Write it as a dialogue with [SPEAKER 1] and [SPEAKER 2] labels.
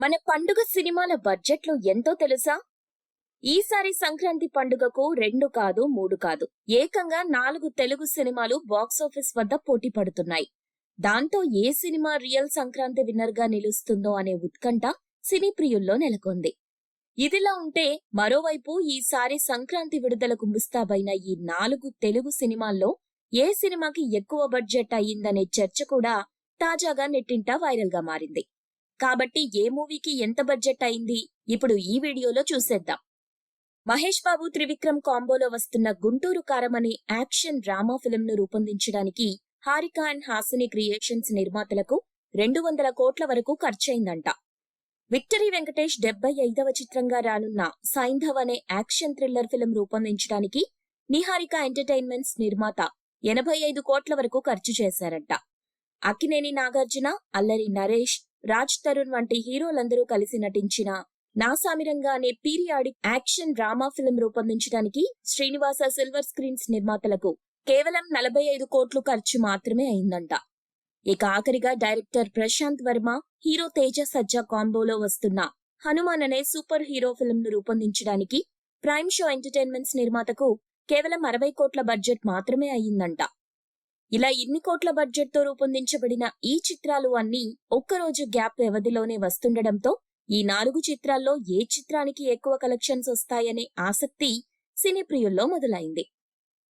[SPEAKER 1] మన పండుగ సినిమాల బడ్జెట్లు ఎంతో తెలుసా? ఈసారి సంక్రాంతి పండుగకు రెండు కాదు మూడు కాదు. ఏకంగా నాలుగు తెలుగు సినిమాలు బాక్సాఫీస్ వద్ద పోటీ పడుతున్నాయి. దాంతో ఏ సినిమా రియల్ సంక్రాంతి విన్నర్గా నిలుస్తుందో అనే ఉత్కంఠ సినీ ప్రియుల్లో నెలకొంది. ఇదిలా ఉంటే మరోవైపు ఈసారి సంక్రాంతి విడుదలకు ముస్తాబైన ఈ నాలుగు తెలుగు సినిమాల్లో ఏ సినిమాకి ఎక్కువ బడ్జెట్ అయ్యిందనే చర్చ కూడా తాజాగా నెట్టింట వైరల్గా మారింది. కాబట్టి ఏ మూవీకి ఎంత బడ్జెట్ అయింది? ఇప్పుడు ఈ వీడియోలో చూసేద్దాం. మహేష్ బాబు త్రివిక్రమ్ కాంబోలో వస్తున్న గుంటూరు కారం అనే యాక్షన్ డ్రామా ఫిల్మ్ను రూపొందించడానికి హారిక అండ్ హాసిని క్రియేషన్స్ నిర్మాతలకు రెండు వందల కోట్ల వరకు ఖర్చయిందంట. విక్టరీ వెంకటేష్ డెబ్బై ఐదవ చిత్రంగా రానున్న సైంధవ్ అనే యాక్షన్ థ్రిల్లర్ ఫిల్మ్ రూపొందించడానికి నిహారిక ఎంటర్టైన్మెంట్స్ నిర్మాత ఎనభై ఐదు కోట్ల వరకు ఖర్చు చేశారంట. అక్కినేని నాగార్జున అల్లరి నరేష్ రాజ్ తరుణ్ వంటి హీరోలందరూ కలిసి నటించిన నాసామిరంగా అనే పీరియాడిక్ యాక్షన్ డ్రామా ఫిల్మ్ రూపొందించడానికి శ్రీనివాస సిల్వర్ స్క్రీన్స్ నిర్మాతలకు కేవలం నలభై ఐదు కోట్లు ఖర్చు మాత్రమే అయిందంట. ఇక ఆఖరిగా డైరెక్టర్ ప్రశాంత్ వర్మ హీరో తేజ సజ్జా కాంబోలో వస్తున్న హనుమాన్ అనే సూపర్ హీరో ఫిల్మ్ను రూపొందించడానికి ప్రైమ్ షో ఎంటర్టైన్మెంట్స్ నిర్మాతకు కేవలం అరవై కోట్ల బడ్జెట్ మాత్రమే అయ్యిందంట. ఇలా ఇన్ని కోట్ల బడ్జెట్తో రూపొందించబడిన ఈ చిత్రాలు అన్నీ ఒక్కరోజు గ్యాప్ వ్యవధిలోనే వస్తుండడంతో ఈ నాలుగు చిత్రాల్లో ఏ చిత్రానికి ఎక్కువ కలెక్షన్స్ వస్తాయనే ఆసక్తి సినీ ప్రియుల్లో మొదలైంది.